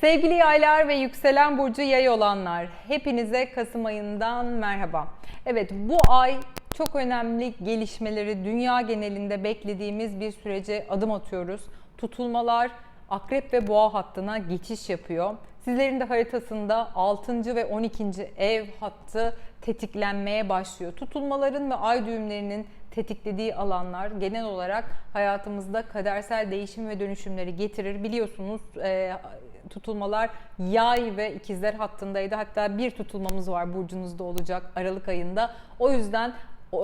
Sevgili yaylar ve yükselen burcu yay olanlar, hepinize Kasım ayından merhaba. Evet bu ay çok önemli gelişmeleri dünya genelinde beklediğimiz bir sürece adım atıyoruz. Tutulmalar akrep ve boğa hattına geçiş yapıyor. Sizlerin de haritasında 6. ve 12. ev hattı tetiklenmeye başlıyor. Tutulmaların ve ay düğümlerinin tetiklediği alanlar genel olarak hayatımızda kadersel değişim ve dönüşümleri getirir. Biliyorsunuz e, tutulmalar yay ve ikizler hattındaydı. Hatta bir tutulmamız var burcunuzda olacak Aralık ayında. O yüzden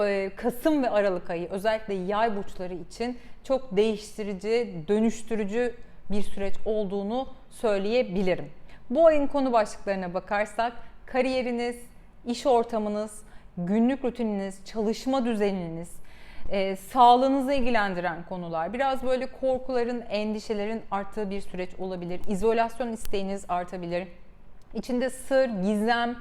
e, Kasım ve Aralık ayı özellikle yay burçları için çok değiştirici, dönüştürücü bir süreç olduğunu söyleyebilirim. Bu ayın konu başlıklarına bakarsak kariyeriniz, iş ortamınız, günlük rutininiz, çalışma düzeniniz, e, sağlığınızı ilgilendiren konular. Biraz böyle korkuların, endişelerin arttığı bir süreç olabilir. İzolasyon isteğiniz artabilir. İçinde sır, gizem,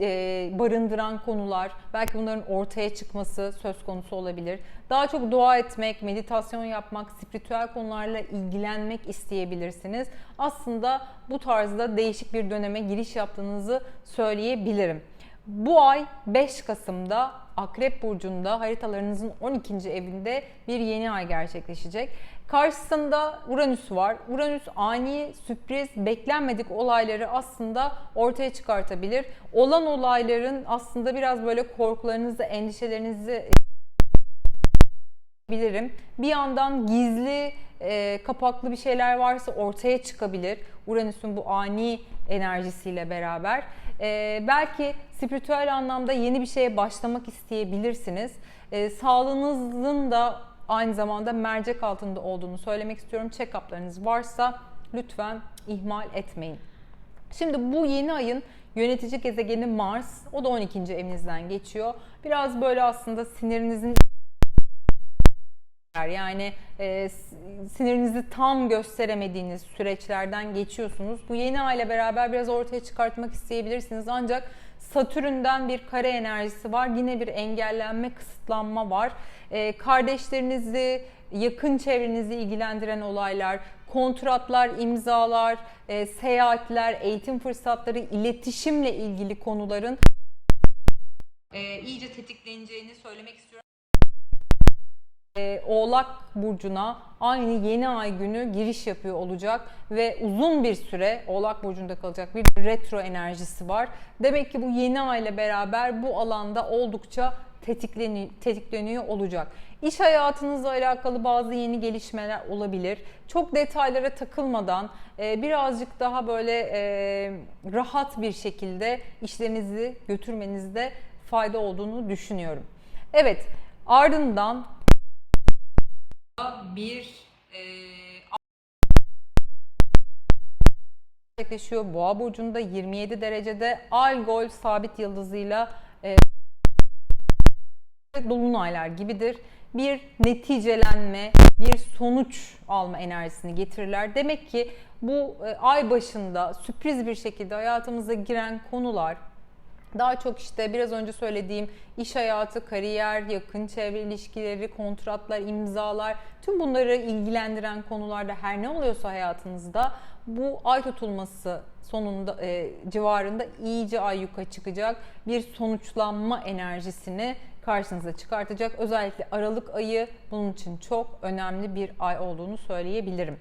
e, barındıran konular, belki bunların ortaya çıkması söz konusu olabilir. Daha çok dua etmek, meditasyon yapmak, spiritüel konularla ilgilenmek isteyebilirsiniz. Aslında bu tarzda değişik bir döneme giriş yaptığınızı söyleyebilirim. Bu ay 5 Kasım'da Akrep Burcu'nda haritalarınızın 12. evinde bir yeni ay gerçekleşecek. Karşısında Uranüs var. Uranüs ani, sürpriz, beklenmedik olayları aslında ortaya çıkartabilir. Olan olayların aslında biraz böyle korkularınızı, endişelerinizi bilirim. Bir yandan gizli, e, kapaklı bir şeyler varsa ortaya çıkabilir. Uranüs'ün bu ani enerjisiyle beraber. E, belki spiritüel anlamda yeni bir şeye başlamak isteyebilirsiniz. E, sağlığınızın da aynı zamanda mercek altında olduğunu söylemek istiyorum. Check-up'larınız varsa lütfen ihmal etmeyin. Şimdi bu yeni ayın yönetici gezegeni Mars, o da 12. evinizden geçiyor. Biraz böyle aslında sinirinizin yani e, sinirinizi tam gösteremediğiniz süreçlerden geçiyorsunuz. Bu yeni aile beraber biraz ortaya çıkartmak isteyebilirsiniz. Ancak Satürn'den bir kare enerjisi var. Yine bir engellenme, kısıtlanma var. E, kardeşlerinizi, yakın çevrenizi ilgilendiren olaylar, kontratlar, imzalar, e, seyahatler, eğitim fırsatları, iletişimle ilgili konuların e, iyice tetikleneceğini söylemek istiyorum. Ee, Oğlak Burcu'na aynı yeni ay günü giriş yapıyor olacak ve uzun bir süre Oğlak Burcu'nda kalacak bir retro enerjisi var. Demek ki bu yeni ay ile beraber bu alanda oldukça tetikleniyor, olacak. İş hayatınızla alakalı bazı yeni gelişmeler olabilir. Çok detaylara takılmadan e, birazcık daha böyle e, rahat bir şekilde işlerinizi götürmenizde fayda olduğunu düşünüyorum. Evet ardından bir e, gerçekleşiyor. Boğa burcunda 27 derecede Algol sabit yıldızıyla e, dolunaylar gibidir. Bir neticelenme, bir sonuç alma enerjisini getirirler. Demek ki bu e, ay başında sürpriz bir şekilde hayatımıza giren konular daha çok işte biraz önce söylediğim iş hayatı, kariyer, yakın çevre ilişkileri, kontratlar, imzalar tüm bunları ilgilendiren konularda her ne oluyorsa hayatınızda bu ay tutulması sonunda e, civarında iyice ay yuka çıkacak bir sonuçlanma enerjisini karşınıza çıkartacak. Özellikle Aralık ayı bunun için çok önemli bir ay olduğunu söyleyebilirim.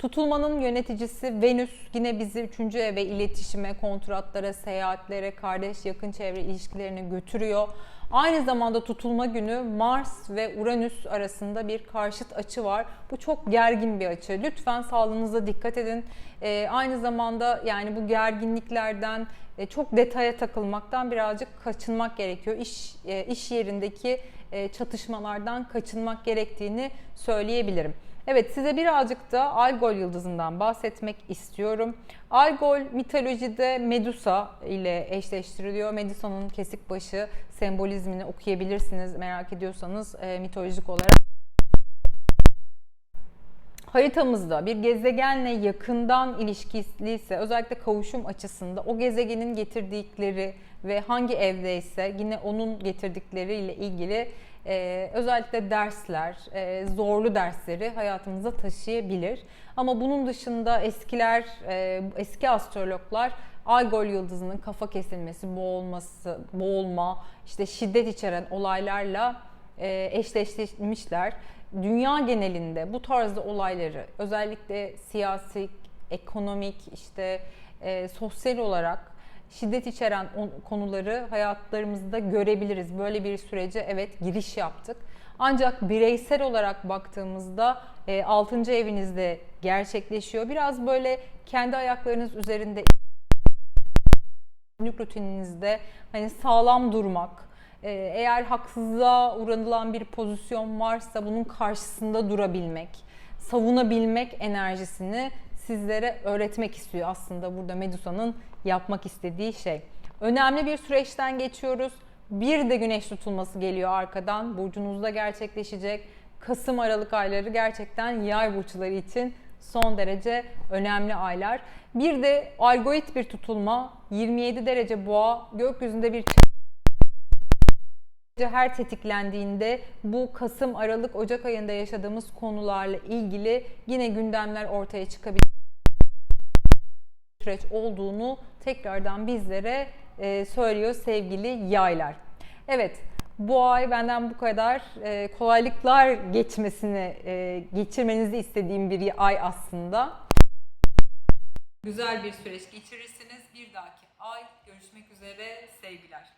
Tutulmanın yöneticisi Venüs yine bizi 3. eve iletişime, kontratlara, seyahatlere, kardeş yakın çevre ilişkilerine götürüyor. Aynı zamanda tutulma günü Mars ve Uranüs arasında bir karşıt açı var. Bu çok gergin bir açı. Lütfen sağlığınıza dikkat edin. Ee, aynı zamanda yani bu gerginliklerden e, çok detaya takılmaktan birazcık kaçınmak gerekiyor. İş e, iş yerindeki e, çatışmalardan kaçınmak gerektiğini söyleyebilirim. Evet size birazcık da Algol yıldızından bahsetmek istiyorum. Algol mitolojide Medusa ile eşleştiriliyor. Medusa'nın kesik başı sembolizmini okuyabilirsiniz merak ediyorsanız e, mitolojik olarak. Haritamızda bir gezegenle yakından ilişkiliyse özellikle kavuşum açısında o gezegenin getirdikleri ve hangi evdeyse yine onun getirdikleriyle ilgili e, özellikle dersler, e, zorlu dersleri hayatımıza taşıyabilir. Ama bunun dışında eskiler, e, eski astrologlar Algol yıldızının kafa kesilmesi, boğulması, boğulma, işte şiddet içeren olaylarla e, eşleştirmişler. Dünya genelinde bu tarzda olayları özellikle siyasi, ekonomik, işte e, sosyal olarak şiddet içeren konuları hayatlarımızda görebiliriz. Böyle bir sürece evet giriş yaptık. Ancak bireysel olarak baktığımızda 6. evinizde gerçekleşiyor. Biraz böyle kendi ayaklarınız üzerinde günlük rutininizde hani sağlam durmak, e, eğer haksızlığa uğranılan bir pozisyon varsa bunun karşısında durabilmek, savunabilmek enerjisini sizlere öğretmek istiyor aslında burada Medusa'nın yapmak istediği şey. Önemli bir süreçten geçiyoruz. Bir de güneş tutulması geliyor arkadan. Burcunuzda gerçekleşecek. Kasım Aralık ayları gerçekten yay burçları için son derece önemli aylar. Bir de algorit bir tutulma 27 derece boğa gökyüzünde bir her tetiklendiğinde bu Kasım, Aralık, Ocak ayında yaşadığımız konularla ilgili yine gündemler ortaya çıkabilir süreç olduğunu tekrardan bizlere e, söylüyor sevgili yaylar. Evet, bu ay benden bu kadar e, kolaylıklar geçmesini, e, geçirmenizi istediğim bir ay aslında. Güzel bir süreç geçirirsiniz. Bir dahaki ay görüşmek üzere sevgiler.